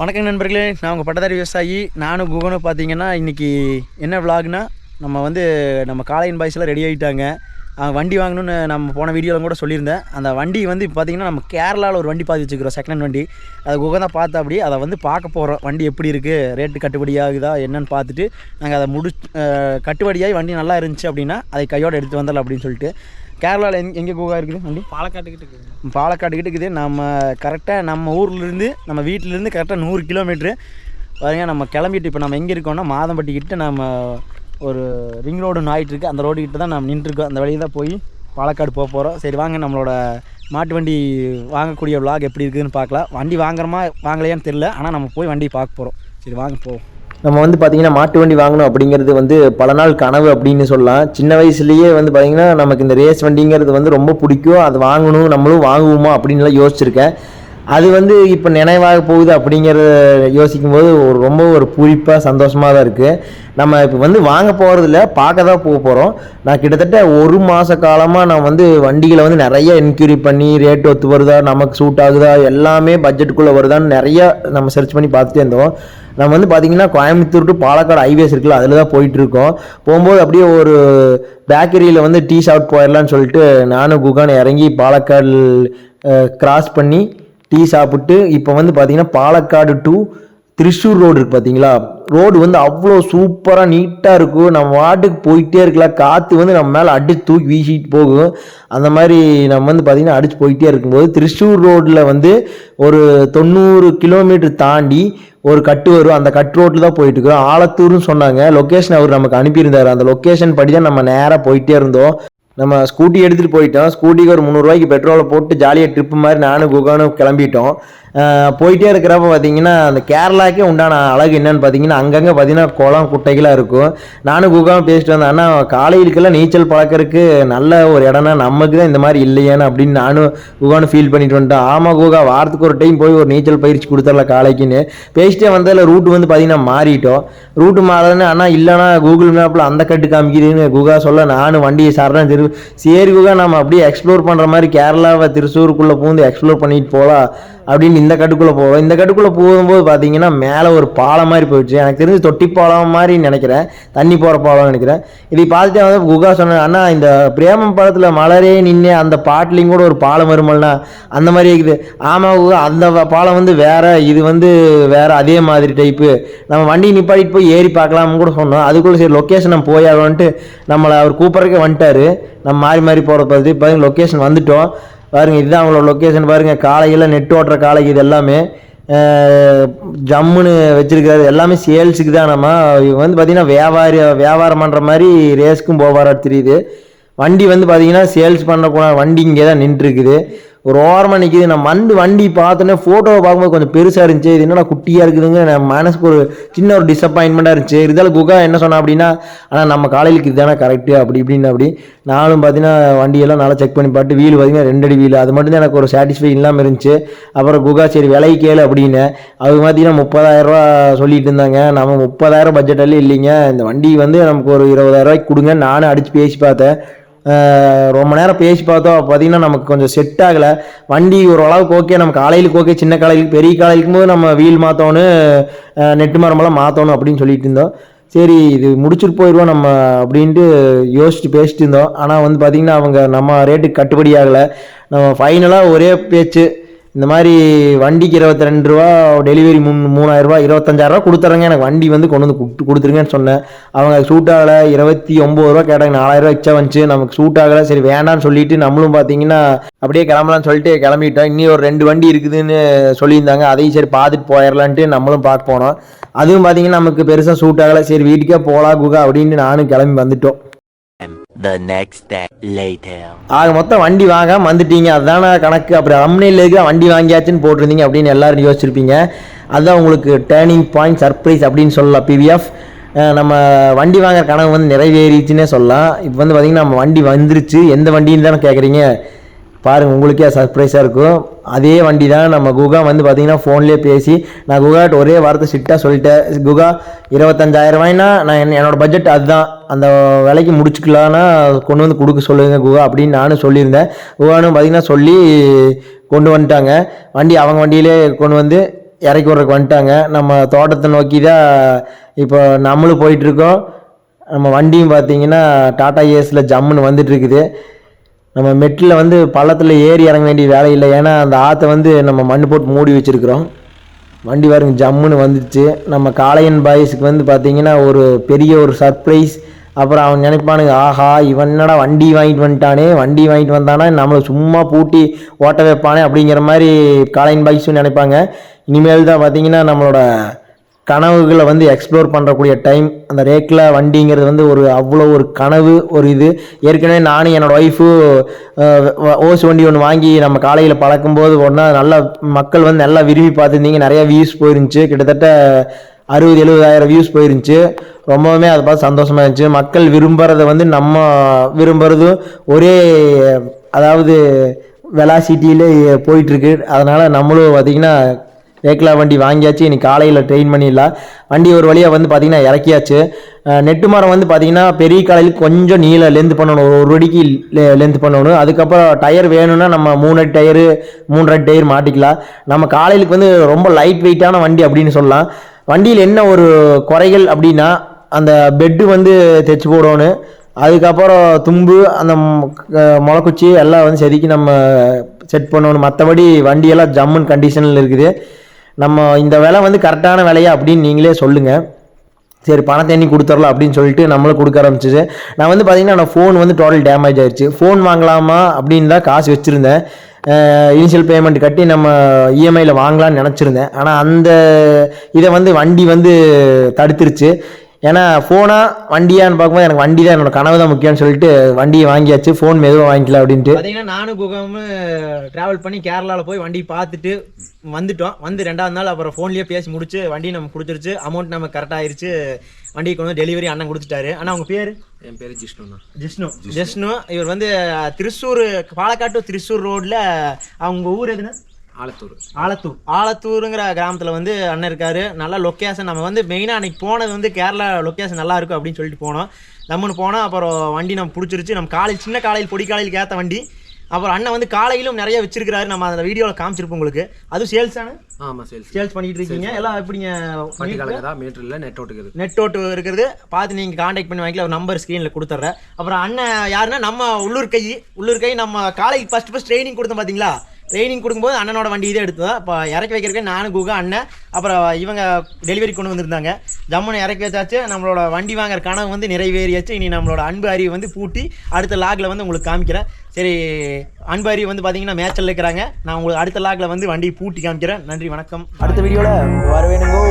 வணக்கம் நண்பர்களே நான் உங்கள் பட்டதாரி விவசாயி. நானும் குகனும் பார்த்தீங்கன்னா இன்றைக்கி என்ன விலாக்னா நம்ம வந்து நம்ம காலையின் பாய்ஸ்லாம் ரெடி ஆகிட்டாங்க வண்டி வாங்கணும்னு நம்ம போன வீடியோவில் கூட சொல்லியிருந்தேன். அந்த வண்டி வந்து இப்போ பார்த்தீங்கன்னா நம்ம கேரளாவில் ஒரு வண்டி பார்த்து வச்சுக்கிறோம் செகண்ட் ஹேண்ட் வண்டி. அது குகன் தான் பார்த்தா அப்படி அதை வந்து பார்க்க போகிறோம் வண்டி எப்படி இருக்குது ரேட்டு கட்டுப்படி ஆகுதா என்னன்னு பார்த்துட்டு நாங்கள் அதை முடி கட்டுப்படியாகி வண்டி நல்லா இருந்துச்சு அப்படின்னா அதை கையோடு எடுத்து வந்துடலாம் அப்படின்னு சொல்லிட்டு. கேரளாவில் எங்கே எங்கே குகா இருக்குது வண்டி? பாலக்காட்டுக்கிட்ட இருக்குது. பாலக்காடு கிட்ட இருக்குது. நம்ம கரெக்டாக நம்ம ஊர்லேருந்து நம்ம வீட்டிலேருந்து கரெக்டாக நூறு கிலோமீட்ரு பாருங்க நம்ம கிளம்பிட்டு இப்போ நம்ம எங்கே இருக்கோம்னா மாதம்பட்டி கிட்ட நம்ம ஒரு ரிங் ரோடு ஒன்று ஆயிட்டு இருக்கு. அந்த ரோடு கிட்ட தான் நம்ம நின்றுருக்கோம் அந்த வழியை தான் போய் பாலக்காடு போக போகிறோம் சரி வாங்க நம்மளோட மாட்டு வண்டி வாங்கக்கூடிய vlog எப்படி இருக்குதுன்னு பார்க்கலாம். வண்டி வாங்குறோமா வாங்கலையான்னு தெரில ஆனால் நம்ம போய் வண்டி பார்க்க போகிறோம் சரி வாங்க போவோம். நம்ம வந்து பார்த்தீங்கன்னா மாட்டு வண்டி வாங்கணும் அப்படிங்கிறது வந்து பல நாள் கனவு அப்படின்னு சொல்லலாம். சின்ன வயசுலேயே வந்து பார்த்தீங்கன்னா நமக்கு இந்த ரேஸ் வண்டிங்கிறது வந்து ரொம்ப பிடிக்கும். அது வாங்கணும் நம்மளும் வாங்குவோமா அப்படின்லாம் யோசிச்சிருக்கேன். அது வந்து இப்போ நினைவாக போகுது அப்படிங்கிறத யோசிக்கும் போது ஒரு ரொம்ப ஒரு பூரிப்பாக சந்தோஷமாக தான் இருக்குது நம்ம இப்போ வந்து வாங்க போகிறதில்ல பார்க்க தான் போக போகிறோம் நான் கிட்டத்தட்ட ஒரு மாத காலமாக நான் வந்து வண்டிகளை வந்து நிறைய என்கொயரி பண்ணி ரேட் ஒத்து வருதா நமக்கு சூட் ஆகுதா எல்லாமே பட்ஜெட்டுக்குள்ளே வருதான்னு நிறையா நம்ம சர்ச் பண்ணி பார்த்துட்டே இருந்தோம். நம்ம வந்து பார்த்தீங்கன்னா கோயம்புத்தூர் டு பாலக்காடு ஹைவேஸ் இருக்குல்ல அதில் தான் போயிட்டுருக்கோம் போகும்போது அப்படியே ஒரு பேக்கரியில் வந்து டீ ஷாப் போயிடலான்னு சொல்லிட்டு நானும் குகான் இறங்கி பாலக்காடு கிராஸ் பண்ணி டீ சாப்பிட்டு இப்போ வந்து பார்த்தீங்கன்னா பாலக்காடு டு திருச்சூர் ரோடு இருக்குது பார்த்தீங்களா ரோடு வந்து அவ்வளோ சூப்பராக நீட்டாக இருக்கும் நம்ம வாட்டுக்கு போயிட்டே இருக்கலாம். காற்று வந்து நம்ம மேலே அடிச்சு தூக்கி வீசிட்டு போகும். அந்த மாதிரி நம்ம வந்து பார்த்திங்கன்னா அடிச்சு போயிட்டே இருக்கும்போது திருச்சூர் ரோட்டில் வந்து ஒரு தொண்ணூறு கிலோமீட்டர் தாண்டி ஒரு கட்டு வரும். அந்த கட் ரோட்டில் தான் போயிட்டு இருக்கோம். ஆலத்தூர்னு சொன்னாங்க. லொக்கேஷன் அவர் நமக்கு அனுப்பியிருந்தார். அந்த லொக்கேஷன் படி தான் நம்ம நேராக போயிட்டே இருந்தோம். நம்ம ஸ்கூட்டி எடுத்துகிட்டு போயிட்டோம். ஸ்கூட்டிக்கு ஒரு முந்நூறுரூவாய்க்கு பெட்ரோலை போட்டு ஜாலியாக ட்ரிப்பு மாதிரி நானும் குகானும் கிளம்பிட்டோம். போயிட்டே இருக்கிறப்ப பார்த்தீங்கன்னா அந்த கேரளாக்கே உண்டான அழகு என்னன்னு பார்த்தீங்கன்னா அங்கங்கே பார்த்தீங்கன்னா குளம் குட்டைகளாக இருக்கும். நானும் குகாவும் பேசிட்டு வந்தேன் ஆனால் காலையிலுக்கெல்லாம் நீச்சல் பழக்கிறதுக்கு நல்ல ஒரு இடம்னா நமக்கு தான் இந்த மாதிரி இல்லையேன்னு அப்படின்னு நானும் குகானும் ஃபீல் பண்ணிட்டு வந்துட்டேன். ஆமாம் குகா வாரத்துக்கு ஒரு டைம் போய் ஒரு நீச்சல் பயிற்சி கொடுத்துடலாம் காலைக்குன்னு. பேசிட்டே வந்ததில் ரூட் வந்து பார்த்தீங்கன்னா மாறிட்டோம். ரூட்டு மாறதுன்னு ஆனால் இல்லைனா கூகுள் மேப்பில் அந்த கட்டு காமிக்கிறதுன்னு குகா சொல்ல நானும் வண்டியை சார்தான் திரு சரி குகா நம்ம அப்படியே எக்ஸ்ப்ளோர் பண்ணுற மாதிரி கேரளாவை திருச்சூருக்குள்ளே பூந்து எக்ஸ்ப்ளோர் பண்ணிட்டு போகலாம் அப்படின்னு இந்த கட்டுக்குள்ளே போகிறோம் இந்த கட்டுக்குள்ளே போகும்போது பார்த்தீங்கன்னா மேலே ஒரு பாலம் மாதிரி போயிடுச்சு. எனக்கு தெரிஞ்சு தொட்டி பாலம் மாதிரி நினைக்கிறேன். தண்ணி போகிற பாலம் நினைக்கிறேன். இதை பார்த்துட்டு வந்து குகா சொன்னேன் அண்ணா இந்த பிரேமம் படத்தில் மலரே நின்று அந்த பாட்டிலையும் கூட ஒரு பாலம் வருமல்னா அந்த மாதிரி இருக்குது. ஆமாம் குகா அந்த பாலம் வந்து வேறு இது வந்து வேறு அதே மாதிரி டைப்பு நம்ம வண்டி நிப்பாட்டிட்டு போய் ஏறி பார்க்கலாம்னு கூட சொன்னோம். அதுக்குள்ளே சரி லொக்கேஷன் நம்ம போயாகணுன்ட்டு நம்மளை அவர் கூப்பிட்றக்கே வந்துட்டாரு. நம்ம மாறி மாறி போகிற பார்த்து இப்போ லொக்கேஷன் வந்துட்டோம். பாருங்கள் இதுதான் அவங்களோட லொக்கேஷன் பாருங்கள் காலையில் நெட் ஓட்டுற காலைக்கு இது எல்லாமே ஜம்முன்னு வச்சுருக்காரு எல்லாமே சேல்ஸுக்கு தான் நம்ம. இவங்க வந்து பார்த்திங்கன்னா வியாபாரி வியாபாரம் பண்ணுற மாதிரி ரேஸ்க்கும் போவாரா தெரியுது. வண்டி வந்து பார்த்திங்கன்னா சேல்ஸ் பண்ணக்கூடாது வண்டி இங்கே தான் நின்றுருக்குது. ஒரு ஓரமாக நிற்கிது நான் மண்டு வண்டி பார்த்தோன்னே ஃபோட்டோவை பார்க்கும்போது கொஞ்சம் பெருசாக இருந்துச்சு. இது என்னடா குட்டியாக இருக்குதுங்க. நம்ம மனசுக்கு ஒரு சின்ன ஒரு டிசப்பாயின்மெண்ட்டாக இருந்துச்சு. இருந்தாலும் குகா என்ன சொன்னா அப்படின்னா ஆனால் நம்ம காலையிலுக்கு இதுதானே கரெக்டு அப்படி இப்படின்னு அப்படி நானும் பார்த்தீங்கன்னா வண்டியெல்லாம் நல்லா செக் பண்ணி பார்த்து வீல் பார்த்தீங்கன்னா ரெண்டடி வீல். அது மட்டும் தான் எனக்கு ஒரு சாட்டிஸ்ஃபை இல்லாமல் இருந்துச்சு. அப்புறம் குகா சரி விலை கேளு அப்படின்னு. அது பார்த்தீங்கன்னா முப்பதாயிரரூவா சொல்லிட்டு இருந்தாங்க. நம்ம முப்பதாயிரம் பட்ஜெட்டெல்லாம் இல்லைங்க. இந்த வண்டி வந்து நமக்கு ஒரு இருபதாயிரரூவாய்க்கு கொடுங்க நானும் அடித்து பேசி பார்த்தேன். ரொம்ப நேரம் பேசி பார்த்தோம். பார்த்தீங்கன்னா நமக்கு கொஞ்சம் செட் ஆகலை. வண்டி ஓரளவுக்கு ஓகே நம்ம காலையிலுக்கு ஓகே சின்ன காலையிலுக்கு பெரிய காலையிலுக்கும் போது நம்ம வீல் மாற்றணும் நெட்டு மரமெல்லாம் மாற்றணும் அப்படின்னு சொல்லிட்டு இருந்தோம். சரி இது முடிச்சுட்டு போயிடுவோம் நம்ம அப்படின்ட்டு யோசிச்சுட்டு பேசிட்டு இருந்தோம். ஆனால் வந்து பார்த்திங்கன்னா அவங்க நம்ம ரேட்டுக்கு கட்டுப்படி ஆகலை. நம்ம ஃபைனலாக ஒரே பேச்சு. இந்த மாதிரி வண்டிக்கு இருபத்தி ரெண்டு ரூபா டெலிவரி மூணு மூணாயிரரூபா இருபத்தஞ்சாயிரரூபா கொடுத்துறேங்க. எனக்கு வண்டி வந்து கொண்டு வந்து கொடுத்து கொடுத்துருங்கன்னு சொன்னேன். அவங்க சூட் ஆகலை இருபத்தி ஒம்பது ரூபா கேட்டாங்க. நாலாயிரரூபா எக்ஸ்ட்ரா வந்துச்சு. நமக்கு சூட் ஆகலை. சரி வேண்டாம்னு சொல்லிட்டு நம்மளும் பார்த்தீங்கன்னா அப்படியே கிளம்பலாம்னு சொல்லிட்டு கிளம்பிட்டோம். இன்னும் ஒரு ரெண்டு வண்டி இருக்குதுன்னு சொல்லியிருந்தாங்க. அதையும் சரி பார்த்துட்டு போயிடலான்ட்டு நம்மளும் பார்க்க போனோம். அதுவும் பார்த்தீங்கன்னா நமக்கு பெருசாக சூட் ஆகலை. சரி வீட்டுக்கே போகலாம் குகா அப்படின்னு நானும் கிளம்பி வந்துட்டோம். த நெக்ஸ்ட் டே லேட்டர் ஆக மொத்தம் வண்டி வாங்க வந்துட்டீங்க. அதுதானே கணக்கு? அப்புறம் அம்னையில் இருக்கிற வண்டி வாங்கியாச்சுன்னு போட்டிருந்தீங்க அப்படின்னு எல்லாரும் யோசிச்சிருப்பீங்க. அதுதான் உங்களுக்கு டேர்னிங் பாயிண்ட் சர்ப்ரைஸ் அப்படின்னு சொல்லலாம். பிவிஎஃப் நம்ம வண்டி வாங்குற கனவு வந்து நிறைவேறிச்சுன்னே சொல்லலாம். இப்போ வந்து பார்த்திங்கன்னா நம்ம வண்டி வந்துருச்சு. எந்த வண்டின்னு தானே கேட்குறீங்க பாருங்கள் உங்களுக்கே சர்ப்ரைஸாக இருக்கும். அதே வண்டி தான் நம்ம குகா வந்து பார்த்தீங்கன்னா ஃபோன்லேயே பேசி நான் குகாட்ட ஒரே வாரத்தை சிட்டாக சொல்லிட்டேன். குகா இருபத்தஞ்சாயிரம் ரூபாய்னா நான் என்னோடய பட்ஜெட் அதுதான். அந்த விலைக்கு முடிச்சுக்கலான்னா கொண்டு வந்து கொடுக்க சொல்லுங்க குகா அப்படின்னு நானும் சொல்லியிருந்தேன். குகானும் பார்த்திங்கன்னா சொல்லி கொண்டு வந்துட்டாங்க. வண்டி அவங்க வண்டியிலே கொண்டு வந்து இறக்கி விட்றதுக்கு வந்துட்டாங்க. நம்ம தோட்டத்தை நோக்கி தான் இப்போ நம்மளும் போயிட்டுருக்கோம். நம்ம வண்டியும் பார்த்தீங்கன்னா டாடா ஏஸில் ஜம்முன்னு வந்துட்டு இருக்குது நம்ம மெட்டில் வந்து பள்ளத்தில் ஏறி இறங்க வேண்டிய வேலை இல்லை. ஏன்னா அந்த ஆற்றை வந்து நம்ம மண் போட்டு மூடி வச்சுருக்குறோம். வண்டி பாருங்க ஜம்முன்னு வந்துடுச்சு. நம்ம காளையன் பாய்ஸுக்கு வந்து பார்த்திங்கன்னா ஒரு பெரிய ஒரு சர்ப்ரைஸ் அப்புறம் அவன் நினைப்பானுங்க ஆஹா இவன் என்னடா வண்டி வாங்கிட்டு வந்துட்டானே வண்டி வாங்கிட்டு வந்தானா நம்மளை சும்மா பூட்டி ஓட்ட வைப்பானே அப்படிங்கிற மாதிரி காலையின் பாய்ஸும் நினைப்பாங்க. இனிமேல் தான் பார்த்தீங்கன்னா நம்மளோட கனவுகளை வந்து எக்ஸ்ப்ளோர் பண்ணுறக்கூடிய டைம் அந்த ரேக்கில் வண்டிங்கிறது வந்து ஒரு அவ்வளோ ஒரு கனவு ஒரு இது. ஏற்கனவே நானும் என்னோடய ஒய்ஃபு ஓஸ் வண்டி ஒன்று வாங்கி நம்ம காலையில் பழக்கும்போது ஒன்றா நல்லா மக்கள் வந்து நல்லா விரும்பி பார்த்துருந்தீங்க. நிறையா வியூஸ் போயிருந்துச்சு. கிட்டத்தட்ட அறுபது எழுபதாயிரம் வியூஸ் போயிருந்துச்சு. ரொம்பவுமே அதை பார்த்து சந்தோஷமாக இருந்துச்சு. மக்கள் விரும்புகிறத வந்து நம்ம விரும்புகிறதும் ஒரே அதாவது வெலாசிட்டியிலே போயிட்டுருக்கு. அதனால் நம்மளும் பார்த்திங்கன்னா ரேக்லா வண்டி வாங்கியாச்சு. இன்றைக்கி காலையில் ட்ரெயின் பண்ணிடலாம் வண்டி ஒரு வழியாக வந்து பார்த்திங்கன்னா இறக்கியாச்சு. நெட்டு மரம் வந்து பார்த்திங்கன்னா பெரிய காலையில் கொஞ்சம் நீள லென்த் பண்ணணும். ஒரு ஒரு அடிக்கு லென்த் பண்ணணும். அதுக்கப்புறம் டயர் வேணும்னா நம்ம மூணு அடி டயரு மூன்றரை டயர் மாட்டிக்கலாம். நம்ம காலையிலுக்கு வந்து ரொம்ப லைட் வெயிட்டான வண்டி அப்படின்னு சொல்லலாம். வண்டியில் என்ன ஒரு குறைகள் அப்படின்னா அந்த பெட்டு வந்து தைச்சி போடணும். அதுக்கப்புறம் தும்பு அந்த முளைக்குச்சி எல்லாம் வந்து செதுக்கி நம்ம செட் பண்ணணும். மற்றபடி வண்டியெல்லாம் ஜம்முன் கண்டிஷனில் இருக்குது. நம்ம இந்த விலை வந்து கரெக்டான விலையா அப்படின்னு நீங்களே சொல்லுங்கள் சரி பணத்தை எண்ணி கொடுத்துடலாம் அப்படின்னு சொல்லிட்டு நம்மளும் கொடுக்க ஆரம்பிச்சிச்சு நான் வந்து பார்த்தீங்கன்னா நான் ஃபோன் வந்து டோட்டல் டேமேஜ் ஆயிடுச்சு ஃபோன் வாங்கலாமா அப்படின்னு தான் காசு வச்சுருந்தேன். இனிஷியல் பேமெண்ட் கட்டி நம்ம இஎம்ஐயில் வாங்கலாம்னு நினச்சிருந்தேன். ஆனால் அந்த இதை வந்து வண்டி வந்து தடுத்துருச்சு. ஏன்னா ஃபோனா வண்டியான்னு பார்க்கும்போது எனக்கு வண்டி தான் என்னோட கனவு தான் முக்கியம்னு சொல்லிட்டு வண்டியை வாங்கியாச்சு. ஃபோன் மெதுவாக வாங்கிக்கல அப்படின்ட்டு. பார்த்தீங்கன்னா நானும் குகமும் ட்ராவல் பண்ணி கேரளாவில் போய் வண்டி பார்த்துட்டு வந்துட்டோம். வந்து ரெண்டாவது நாள் அப்புறம் ஃபோன்லேயே பேசி முடிச்சு வண்டி நம்ம கொடுத்துருச்சு. அமௌண்ட் நமக்கு கரெக்டாக ஆயிருச்சு. வண்டி கொண்டு வந்து டெலிவரி அண்ணன் கொடுத்துட்டாரு. அண்ணா உங்கள் பேர்? என் பேர் ஜிஷ்ணுண்ணா ஜிஷ்ணு. ஜிஷ்ணு. இவர் வந்து திருச்சூர் பாலக்காட்டு திருச்சூர் ரோட்டில் அவங்க ஊர் எதுனா ஆலத்தூர். ஆலத்தூர். ஆலத்தூருங்கிற கிராமத்தில் வந்து அண்ணன் இருக்காரு. நல்ல லொக்கேஷன் நம்ம வந்து மெயினாக அன்னைக்கு போனது வந்து கேரளா லொக்கேஷன் நல்லா இருக்கும் அப்படின்னு சொல்லிட்டு போனோம். நம்மன்னு போனோம் அப்புறம் வண்டி நம்ம பிடிச்சிருச்சு. நம்ம காலையில் சின்ன காலையில் பொடி காலையில் ஏற்ற வண்டி. அப்புறம் அண்ணன் வந்து காலையிலும் நிறைய வச்சிருக்காரு நம்ம அந்த வீடியோவில் காமிச்சிருப்போம் உங்களுக்கு. அதுவும் சேல்ஸ் ஆன ஆமாம் சேல்ஸ் சேல்ஸ் பண்ணிட்டு இருக்கீங்க. எல்லாம் எப்படிங்க கலக்கதா மீட்டரில் நெட் ஓட்டுக்குது நெட் ஓட்டு இருக்கிறது பார்த்து நீங்கள் காண்டாக்ட் பண்ணி வாங்கிக்கலாம். நம்பர் ஸ்க்ரீனில் கொடுத்துட்றேன் அப்புறம் அண்ணன் யாருன்னா நம்ம உள்ளூர் கை உள்ளூர் கை நம்ம காலேஜ் ஃபஸ்ட் ஃபஸ்ட் ட்ரைனிங் கொடுத்தோம் பார்த்தீங்களா ட்ரைனிங் கொடுக்கும்போது அண்ணனோட வண்டி இதே எடுத்ததா? இப்போ இறக்கி வைக்கிறதுக்கு நானும் குகா அண்ணன் அப்புறம் இவங்க டெலிவரி கொண்டு வந்திருந்தாங்க. ஜம்முன்னு இறக்கி வச்சாச்சு. நம்மளோட வண்டி வாங்குற கனவு வந்து நிறைவேறியாச்சு. இனி நம்மளோட அன்பு அறிவு வந்து பூட்டி அடுத்த லாகில் வந்து உங்களுக்கு காமிக்கிறேன். சரி அன்பு அறிவு வந்து பார்த்தீங்கன்னா மேட்சில் இருக்கிறாங்க. நான் உங்களுக்கு அடுத்த லாகில் வந்து வண்டி பூட்டி காமிக்கிறேன். நன்றி வணக்கம். அடுத்த வீடியோவில் வரவேணுங்கோ.